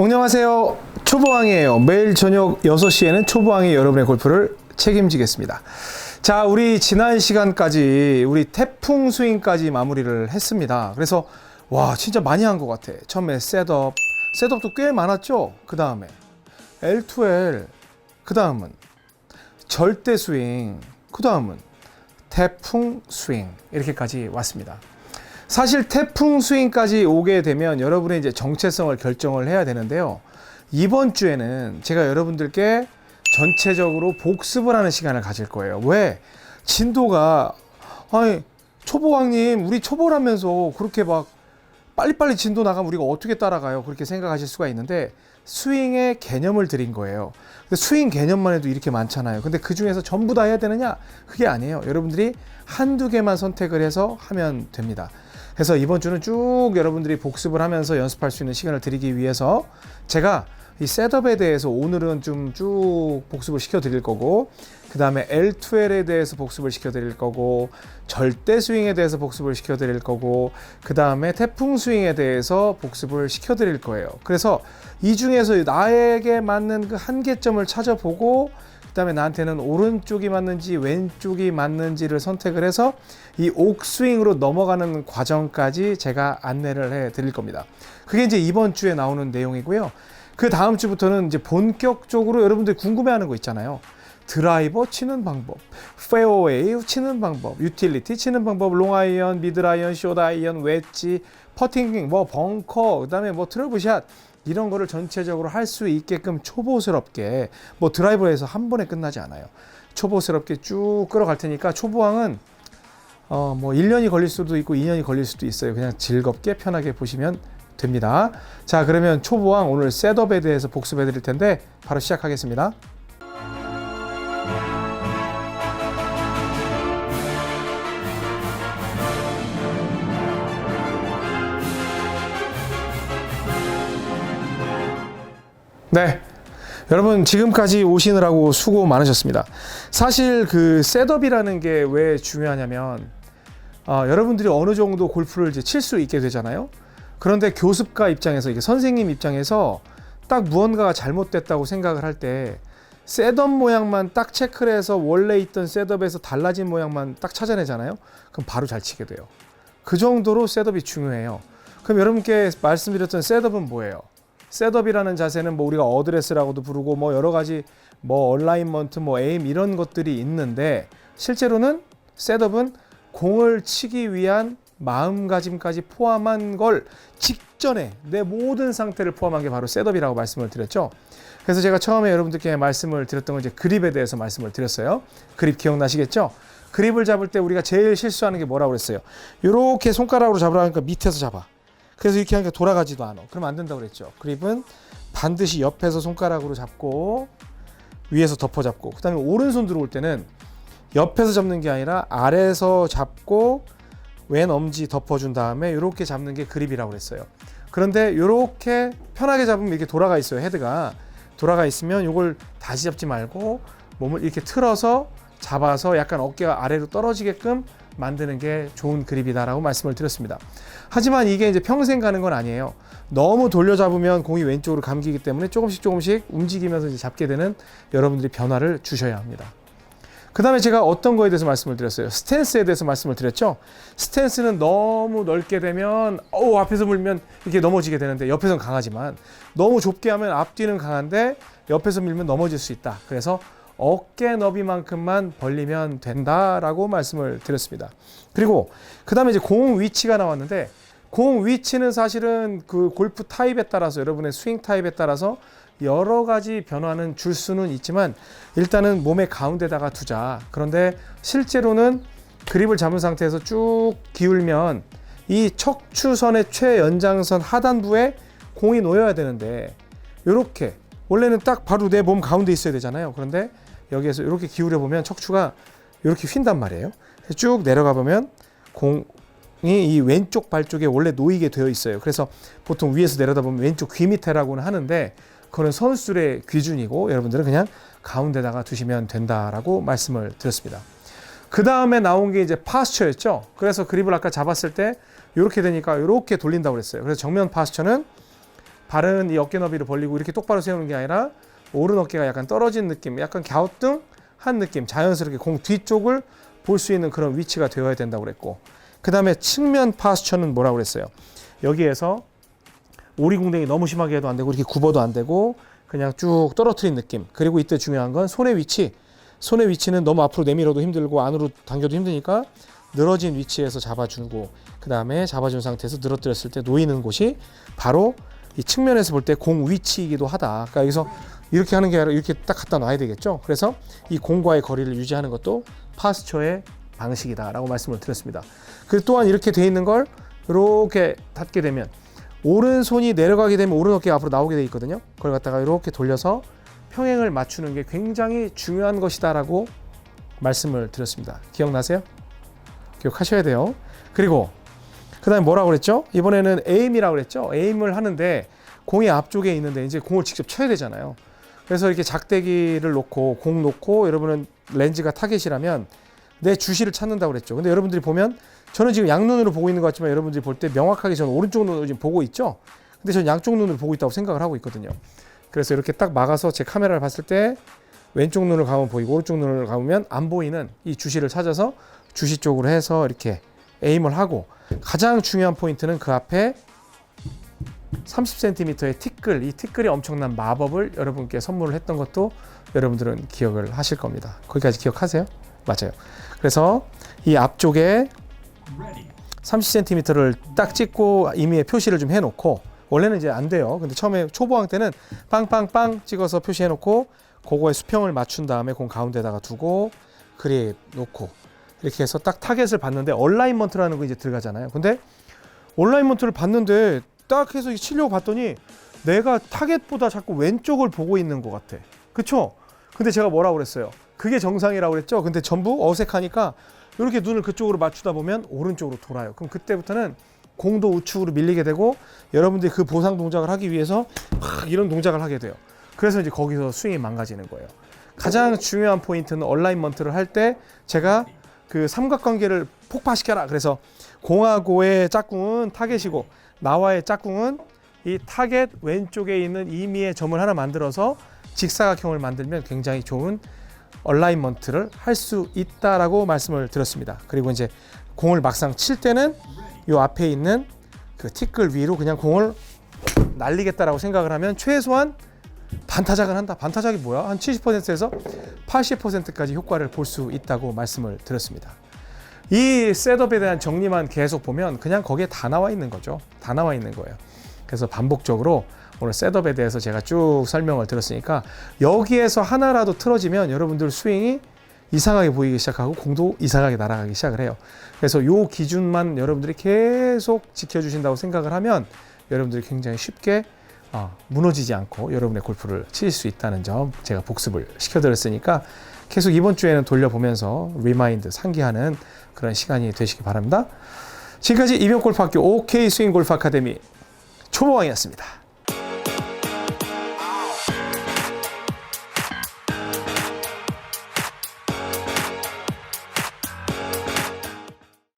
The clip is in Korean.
안녕하세요. 초보왕이에요. 매일 저녁 6시에는 초보왕이 여러분의 골프를 책임지겠습니다. 자, 우리 지난 시간까지 우리 태풍 스윙까지 마무리를 했습니다. 그래서 와, 진짜 많이 한 것 같아. 처음에 셋업, 셋업도 꽤 많았죠? 그 다음에 L2L, 그 다음은 절대 스윙, 그 다음은 태풍 스윙 이렇게까지 왔습니다. 사실 태풍 스윙까지 오게 되면 여러분의 이제 정체성을 결정을 해야 되는데요. 이번 주에는 제가 여러분들께 전체적으로 복습을 하는 시간을 가질 거예요. 왜? 진도가 아니 초보왕님 우리 초보라면서 그렇게 막 빨리빨리 진도 나가면 우리가 어떻게 따라가요? 그렇게 생각하실 수가 있는데 스윙의 개념을 드린 거예요. 근데 스윙 개념만 해도 이렇게 많잖아요. 근데 그 중에서 전부 다 해야 되느냐? 그게 아니에요. 여러분들이 한두 개만 선택을 해서 하면 됩니다. 그래서 이번 주는 쭉 여러분들이 복습을 하면서 연습할 수 있는 시간을 드리기 위해서 제가 이 셋업에 대해서 오늘은 좀 쭉 복습을 시켜 드릴 거고 그 다음에 L2L에 대해서 복습을 시켜 드릴 거고 절대 스윙에 대해서 복습을 시켜 드릴 거고 그 다음에 태풍 스윙에 대해서 복습을 시켜 드릴 거예요. 그래서 이 중에서 나에게 맞는 그 한계점을 찾아보고 그 다음에 나한테는 오른쪽이 맞는지 왼쪽이 맞는지를 선택을 해서 이 옥스윙으로 넘어가는 과정까지 제가 안내를 해 드릴 겁니다. 그게 이제 이번 주에 나오는 내용이고요. 그 다음 주부터는 이제 본격적으로 여러분들이 궁금해하는 거 있잖아요. 드라이버 치는 방법, 페어웨이 치는 방법, 유틸리티 치는 방법, 롱아이언, 미드라이언, 숏아이언, 웨지, 퍼팅, 뭐 벙커, 그다음에 뭐 트러블샷 이런 거를 전체적으로 할 수 있게끔 초보스럽게 뭐 드라이버에서 한 번에 끝나지 않아요. 초보스럽게 쭉 끌어갈 테니까 초보왕은 어 뭐 1년이 걸릴 수도 있고 2년이 걸릴 수도 있어요. 그냥 즐겁게 편하게 보시면 됩니다. 자, 그러면 초보왕 오늘 셋업에 대해서 복습해 드릴 텐데 바로 시작하겠습니다. 네. 여러분 지금까지 오시느라고 수고 많으셨습니다. 사실 그 셋업이라는 게 왜 중요하냐면 어, 여러분들이 어느 정도 골프를 이제 칠 수 있게 되잖아요. 그런데 교습가 입장에서 이게 선생님 입장에서 딱 무언가가 잘못됐다고 생각을 할 때 셋업 모양만 딱 체크를 해서 원래 있던 셋업에서 달라진 모양만 딱 찾아내잖아요. 그럼 바로 잘 치게 돼요. 그 정도로 셋업이 중요해요. 그럼 여러분께 말씀드렸던 셋업은 뭐예요? 셋업이라는 자세는 뭐 우리가 어드레스라고도 부르고 뭐 여러 가지 뭐 얼라인먼트 뭐 에임 이런 것들이 있는데 실제로는 셋업은 공을 치기 위한 마음가짐까지 포함한 걸 직전에 내 모든 상태를 포함한 게 바로 셋업이라고 말씀을 드렸죠. 그래서 제가 처음에 여러분들께 말씀을 드렸던 건 이제 그립에 대해서 말씀을 드렸어요. 그립 기억나시겠죠? 그립을 잡을 때 우리가 제일 실수하는 게 뭐라고 그랬어요? 이렇게 손가락으로 잡으라니까 밑에서 잡아. 그래서 이렇게 하니까 돌아가지도 않아. 그러면 안 된다고 그랬죠. 그립은 반드시 옆에서 손가락으로 잡고 위에서 덮어 잡고 그다음에 오른손 들어올 때는 옆에서 잡는 게 아니라 아래에서 잡고 왼 엄지 덮어준 다음에 이렇게 잡는 게 그립이라고 그랬어요. 그런데 이렇게 편하게 잡으면 이렇게 돌아가 있어요. 헤드가 돌아가 있으면 이걸 다시 잡지 말고 몸을 이렇게 틀어서 잡아서 약간 어깨가 아래로 떨어지게끔 만드는 게 좋은 그립이다라고 말씀을 드렸습니다. 하지만 이게 이제 평생 가는 건 아니에요. 너무 돌려 잡으면 공이 왼쪽으로 감기기 때문에 조금씩 조금씩 움직이면서 잡게 되는 여러분들이 변화를 주셔야 합니다. 그 다음에 제가 어떤 거에 대해서 말씀을 드렸어요. 스탠스에 대해서 말씀을 드렸죠. 스탠스는 너무 넓게 되면, 어 앞에서 물면 이렇게 넘어지게 되는데, 옆에서는 강하지만, 너무 좁게 하면 앞뒤는 강한데, 옆에서 밀면 넘어질 수 있다. 그래서 어깨 너비만큼만 벌리면 된다라고 말씀을 드렸습니다. 그리고 그 다음에 이제 공 위치가 나왔는데 공 위치는 사실은 그 골프 타입에 따라서 여러분의 스윙 타입에 따라서 여러 가지 변화는 줄 수는 있지만 일단은 몸의 가운데다가 두자. 그런데 실제로는 그립을 잡은 상태에서 쭉 기울면 이 척추선의 최연장선 하단부에 공이 놓여야 되는데 이렇게 원래는 딱 바로 내 몸 가운데 있어야 되잖아요. 그런데 여기에서 이렇게 기울여 보면 척추가 이렇게 휜단 말이에요. 쭉 내려가 보면 공이 이 왼쪽 발 쪽에 원래 놓이게 되어 있어요. 그래서 보통 위에서 내려다 보면 왼쪽 귀 밑에라고는 하는데 그거는 선술의 기준이고 여러분들은 그냥 가운데다가 두시면 된다라고 말씀을 드렸습니다. 그 다음에 나온 게 이제 파스처였죠. 그래서 그립을 아까 잡았을 때 이렇게 되니까 이렇게 돌린다고 그랬어요. 그래서 정면 파스처는 바른 이 어깨 너비를 벌리고 이렇게 똑바로 세우는 게 아니라 오른 어깨가 약간 떨어진 느낌, 약간 갸우뚱한 느낌, 자연스럽게 공 뒤쪽을 볼 수 있는 그런 위치가 되어야 된다고 그랬고 그 다음에 측면 파스처는 뭐라고 그랬어요? 여기에서 오리궁뎅이 너무 심하게 해도 안 되고 이렇게 굽어도 안 되고 그냥 쭉 떨어뜨린 느낌. 그리고 이때 중요한 건 손의 위치. 손의 위치는 너무 앞으로 내밀어도 힘들고 안으로 당겨도 힘드니까 늘어진 위치에서 잡아주고 그 다음에 잡아준 상태에서 늘어뜨렸을 때 놓이는 곳이 바로 이 측면에서 볼 때 공 위치이기도 하다. 그러니까 여기서 이렇게 하는 게 아니라 이렇게 딱 갖다 놔야 되겠죠. 그래서 이 공과의 거리를 유지하는 것도 파스처의 방식이다라고 말씀을 드렸습니다. 그리고 또한 이렇게 돼 있는 걸 이렇게 닫게 되면 오른손이 내려가게 되면 오른 어깨가 앞으로 나오게 돼 있거든요. 그걸 갖다가 이렇게 돌려서 평행을 맞추는 게 굉장히 중요한 것이다라고 말씀을 드렸습니다. 기억나세요? 기억하셔야 돼요. 그리고 그 다음에 뭐라고 그랬죠? 이번에는 에임이라고 그랬죠. 에임을 하는데 공이 앞쪽에 있는데 이제 공을 직접 쳐야 되잖아요. 그래서 이렇게 작대기를 놓고 공 놓고 여러분은 렌즈가 타겟이라면 내 주시를 찾는다고 그랬죠. 근데 여러분들이 보면 저는 지금 양눈으로 보고 있는 것 같지만 여러분들이 볼 때 명확하게 저는 오른쪽 눈으로 지금 보고 있죠. 근데 저는 양쪽 눈으로 보고 있다고 생각을 하고 있거든요. 그래서 이렇게 딱 막아서 제 카메라를 봤을 때 왼쪽 눈을 감으면 보이고 오른쪽 눈을 감으면 안 보이는 이 주시를 찾아서 주시 쪽으로 해서 이렇게 에임을 하고 가장 중요한 포인트는 그 앞에 30cm의 티끌, 이 티끌이 엄청난 마법을 여러분께 선물을 했던 것도 여러분들은 기억을 하실 겁니다. 거기까지 기억하세요? 맞아요. 그래서 이 앞쪽에 30cm를 딱 찍고 이미의 표시를 좀 해놓고 원래는 이제 안 돼요. 근데 처음에 초보왕 때는 빵빵빵 찍어서 표시해놓고 그거에 수평을 맞춘 다음에 공 가운데다가 두고 그립 놓고 이렇게 해서 딱 타겟을 봤는데 얼라인먼트라는 거 이제 들어가잖아요. 근데 얼라인먼트를 봤는데 딱 해서 치려고 봤더니 내가 타겟보다 자꾸 왼쪽을 보고 있는 것 같아. 그쵸? 근데 제가 뭐라고 그랬어요? 그게 정상이라고 그랬죠? 근데 전부 어색하니까 이렇게 눈을 그쪽으로 맞추다 보면 오른쪽으로 돌아요. 그럼 그때부터는 공도 우측으로 밀리게 되고 여러분들이 그 보상 동작을 하기 위해서 막 이런 동작을 하게 돼요. 그래서 이제 거기서 스윙이 망가지는 거예요. 가장 중요한 포인트는 얼라인먼트를 할 때 제가 그 삼각관계를 폭파시켜라. 그래서 공하고의 짝꿍은 타겟이고 나와의 짝꿍은 이 타겟 왼쪽에 있는 이미의 점을 하나 만들어서 직사각형을 만들면 굉장히 좋은 얼라인먼트를 할 수 있다라고 말씀을 드렸습니다. 그리고 이제 공을 막상 칠 때는 이 앞에 있는 그 티끌 위로 그냥 공을 날리겠다라고 생각을 하면 최소한 반타작은 한다. 반타작이 뭐야? 한 70%에서 80%까지 효과를 볼 수 있다고 말씀을 드렸습니다. 이 셋업에 대한 정리만 계속 보면 그냥 거기에 다 나와 있는 거죠. 다 나와 있는 거예요. 그래서 반복적으로 오늘 셋업에 대해서 제가 쭉 설명을 드렸으니까 여기에서 하나라도 틀어지면 여러분들 스윙이 이상하게 보이기 시작하고 공도 이상하게 날아가기 시작을 해요. 그래서 요 기준만 여러분들이 계속 지켜주신다고 생각을 하면 여러분들이 굉장히 쉽게 어, 무너지지 않고 여러분의 골프를 칠 수 있다는 점 제가 복습을 시켜드렸으니까 계속 이번 주에는 돌려보면서 리마인드 상기하는 그런 시간이 되시기 바랍니다. 지금까지 이병골프학교 OK 스윙 골프 아카데미 초보왕이었습니다.